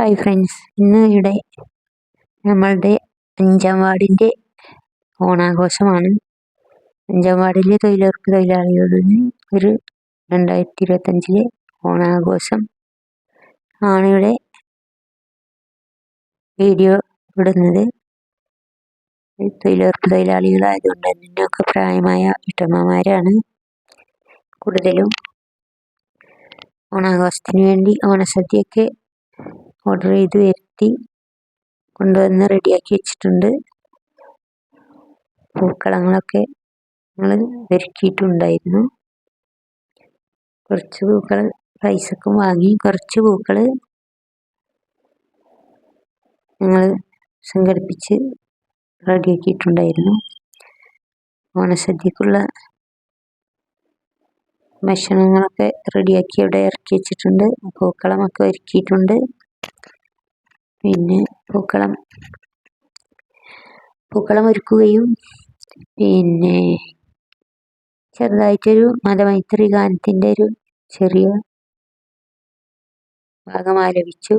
Hi friends ഇന്ന് ഇവിടെ നമ്മളുടെ അഞ്ചാം വാർഡിന്റെ ഓണാഘോഷമാണ്. അഞ്ചാം വാർഡിലെ തൊഴിലുറപ്പ് തൊഴിലാളികളിൽ ഒരു രണ്ടായിരത്തി ഇരുപത്തഞ്ചിലെ ഓണാഘോഷം ആണ് ഇവിടെ വീഡിയോ ഇടുന്നത്. തൊഴിലുറപ്പ് തൊഴിലാളികളായതുകൊണ്ട് അതിന്റെയൊക്കെ പ്രായമായ വീട്ടമ്മമാരാണ് കൂടുതലും ഓണാഘോഷത്തിന് വേണ്ടി ഓണസദ്യയൊക്കെ ഓർഡർ ചെയ്ത് വരുത്തി കൊണ്ടുവന്ന് റെഡിയാക്കി വെച്ചിട്ടുണ്ട്. പൂക്കളങ്ങളൊക്കെ ഞങ്ങൾ ഒരുക്കിയിട്ടുണ്ടായിരുന്നു കുറച്ച് പൂക്കൾ പൈസക്കും വാങ്ങി. കുറച്ച് പൂക്കൾ ഞങ്ങൾ സംഘടിപ്പിച്ച് റെഡിയാക്കിയിട്ടുണ്ടായിരുന്നു. ഓണസദ്യക്കുള്ള ഭക്ഷണങ്ങളൊക്കെ റെഡിയാക്കി അവിടെ ഇറക്കി വെച്ചിട്ടുണ്ട്. പൂക്കളമൊക്കെ ഒരുക്കിയിട്ടുണ്ട്. പിന്നെ പൂക്കളം. പൂക്കളം ഒരുക്കുകയും പിന്നെ ചെറുതായിട്ടൊരു മതമൈത്രി ഗാനത്തിന്റെ ഒരു ചെറിയ ഭാഗം ആലപിച്ചു.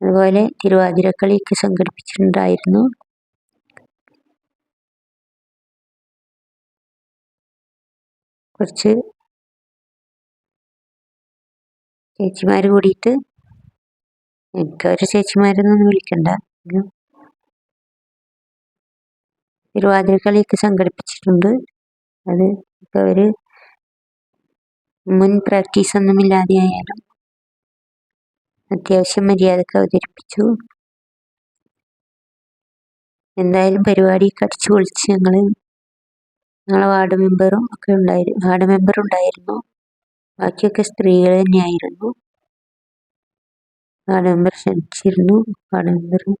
അതുപോലെ തിരുവാതിരക്കളിയൊക്കെ സംഘടിപ്പിച്ചിട്ടുണ്ടായിരുന്നു. കുറച്ച് ചേച്ചിമാർ കൂടിയിട്ട് എനിക്കവരെ ചേച്ചിമാരൊന്നും വിളിക്കണ്ട. തിരുവാതിരക്കളിയൊക്കെ സംഘടിപ്പിച്ചിട്ടുണ്ട്. അത് അവർ മുൻ പ്രാക്ടീസ് ഒന്നും ഇല്ലാതെ ആയാലും അത്യാവശ്യം മര്യാദയ്ക്ക് അവതരിപ്പിച്ചു. എന്തായാലും പരിപാടി അടിച്ചു പൊളിച്ച് ഞങ്ങൾ ഞങ്ങളെ വാർഡ് മെമ്പറും ഒക്കെ ഉണ്ടായിരുന്നു വാർഡ് മെമ്പർ ഉണ്ടായിരുന്നു. ബാക്കിയൊക്കെ സ്ത്രീകൾ തന്നെയായിരുന്നു. മെമ്പർ ക്ഷണിച്ചിരുന്നു. ആഡംബരം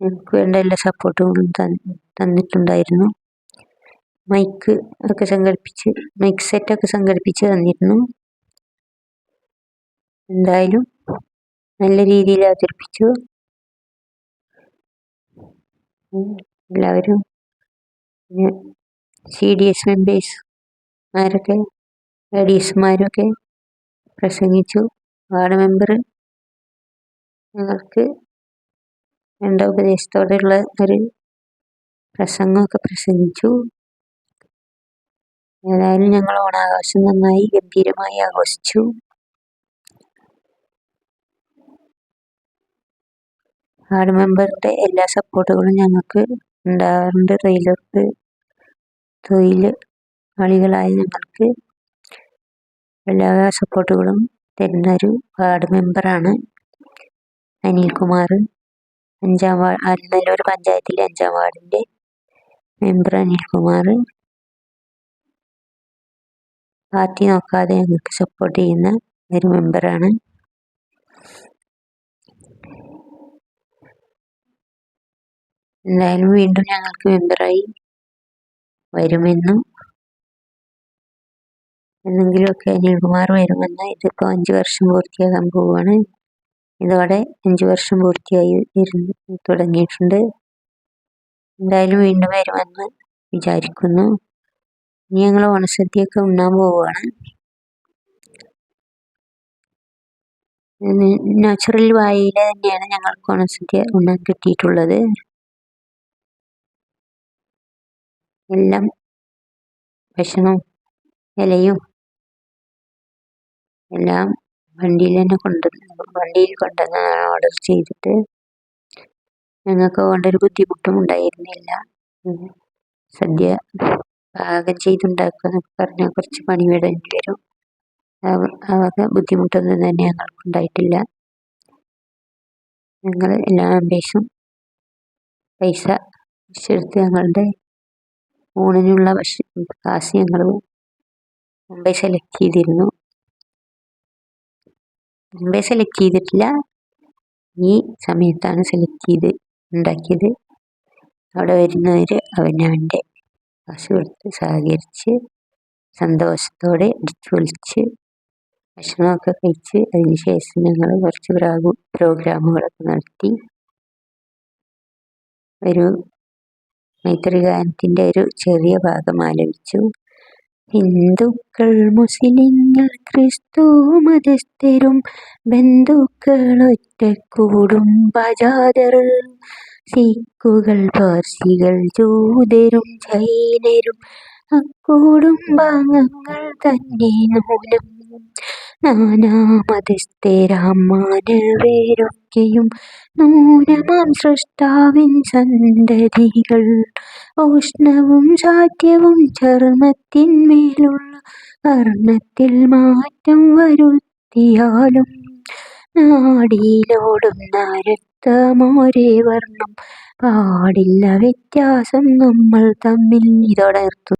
എനിക്ക് വേണ്ട എല്ലാ സപ്പോർട്ടുകളും തന്നിട്ടുണ്ടായിരുന്നു. മൈക്ക് ഒക്കെ സംഘടിപ്പിച്ച് മൈക്ക് സെറ്റൊക്കെ സംഘടിപ്പിച്ച് തന്നിരുന്നു. എന്തായാലും നല്ല രീതിയിൽ അവതരിപ്പിച്ചു. എല്ലാവരും സി ഡി എസ് മെമ്പേഴ്സ് മാരൊക്കെ ഡി പ്രസംഗിച്ചു. വാർഡ് മെമ്പർ ഞങ്ങൾക്ക് വേണ്ട ഉപദേശത്തോടെയുള്ള ഒരു പ്രസംഗമൊക്കെ പ്രസംഗിച്ചു. ഏതായാലും ഞങ്ങൾ ഓണാഘോഷം നന്നായി ഗംഭീരമായി ആഘോഷിച്ചു. വാർഡ് മെമ്പറുടെ എല്ലാ സപ്പോർട്ടുകളും ഞങ്ങൾക്ക് ഉണ്ടാകാറുണ്ട് തൊഴിലുറപ്പ് തൊഴിൽ ആളികളായ ഞങ്ങൾക്ക് എല്ലാ സപ്പോർട്ടുകളും തരുന്ന ഒരു വാർഡ് മെമ്പറാണ് അനിൽകുമാർ. അഞ്ചാം വാർഡ് നെല്ലൂർ പഞ്ചായത്തിലെ അഞ്ചാം വാർഡിന്റെ മെമ്പർ അനിൽകുമാർ. പാർട്ടി നോക്കാതെ ഞങ്ങൾക്ക് സപ്പോർട്ട് ചെയ്യുന്ന ഒരു മെമ്പറാണ്. എന്തായാലും വീണ്ടും ഞങ്ങൾക്ക് മെമ്പറായി വരുമെന്നും എന്തെങ്കിലുമൊക്കെ അനിൽകുമാർ വരുമെന്ന് ഇതിപ്പോൾ അഞ്ച് വർഷം പൂർത്തിയാകാൻ പോവുകയാണ് ഇതോടെ അഞ്ച് വർഷം പൂർത്തിയായി ഇരുന്ന് തുടങ്ങിയിട്ടുണ്ട്. എന്തായാലും വീണ്ടും വരുമെന്ന് വിചാരിക്കുന്നു. ഇനി ഞങ്ങൾ ഓണസദ്യയൊക്കെ ഉണ്ണാൻ പോവുകയാണ് നാച്ചുറൽ വായിൽ തന്നെയാണ് ഞങ്ങൾക്ക് ഓണസദ്യ ഉണ്ണാൻ കിട്ടിയിട്ടുള്ളത്. എല്ലാം ഭക്ഷണവും ഇലയും എല്ലാം വണ്ടിയിൽ തന്നെ കൊണ്ട് വണ്ടിയിൽ കൊണ്ടുവന്ന് ഓർഡർ ചെയ്തിട്ട് ഞങ്ങൾക്ക് അതുകൊണ്ടൊരു ബുദ്ധിമുട്ടും ഉണ്ടായിരുന്നില്ല. സദ്യ പാകം ചെയ്തുണ്ടാക്കുക എന്നൊക്കെ പറഞ്ഞാൽ കുറച്ച് പണി വിടേണ്ടി വരും. അവർക്ക് ബുദ്ധിമുട്ടൊന്നും തന്നെ ഞങ്ങൾക്ക് ഉണ്ടായിട്ടില്ല. ഞങ്ങൾ എല്ലാ മെമ്പേഴ്സും പൈസ എടുത്ത് ഞങ്ങളുടെ ഊണിനുള്ള കാശ് ഞങ്ങൾ മുമ്പേ സെലക്ട് ചെയ്തിരുന്നു. മുമ്പേ സെലക്ട് ചെയ്തിട്ടില്ല. ഈ സമയത്താണ് സെലക്ട് ചെയ്ത് ഉണ്ടാക്കിയത്. അവിടെ വരുന്നവർ അവനവന്റെ കാശ് കൊടുത്ത് സഹകരിച്ച് സന്തോഷത്തോടെ അടിച്ചു പൊളിച്ച് ഭക്ഷണമൊക്കെ കഴിച്ച് അതിന് ശേഷം ഞങ്ങൾ കുറച്ച് പ്രാഗു പ്രോഗ്രാമുകളൊക്കെ നടത്തി. ഒരു മൈത്രി ഗാനത്തിന്റെ ഒരു ചെറിയ ഭാഗം ആലപിച്ചു. ഹിന്ദുക്കൾ മുസ്ലിങ്ങൾ ക്രിസ്തു മതസ്ഥരും ബന്ധുക്കൾ ഒറ്റക്കൂടും ബജാദർ സിക്കുകൾ പാർസികൾ ജൂതരും ജൈനരും അക്കൂടുംബാംഗങ്ങൾ തന്നെ നൂനം നാനാമതസ്ഥരാം മാനവരൊക്കെയും നൂനമാം സൃഷ്ടാവിൻ സന്തതികൾ. ഊഷ്ണവും ശാഠ്യവും ചർമ്മത്തിന്മേലുള്ള വർണത്തിൽ മാറ്റം വരുത്തിയാലും നാടിയിലോടും രക്തമൊരേ വർണം പാടില്ല വ്യത്യാസം നമ്മൾ തമ്മിൽ നിതടർത്തു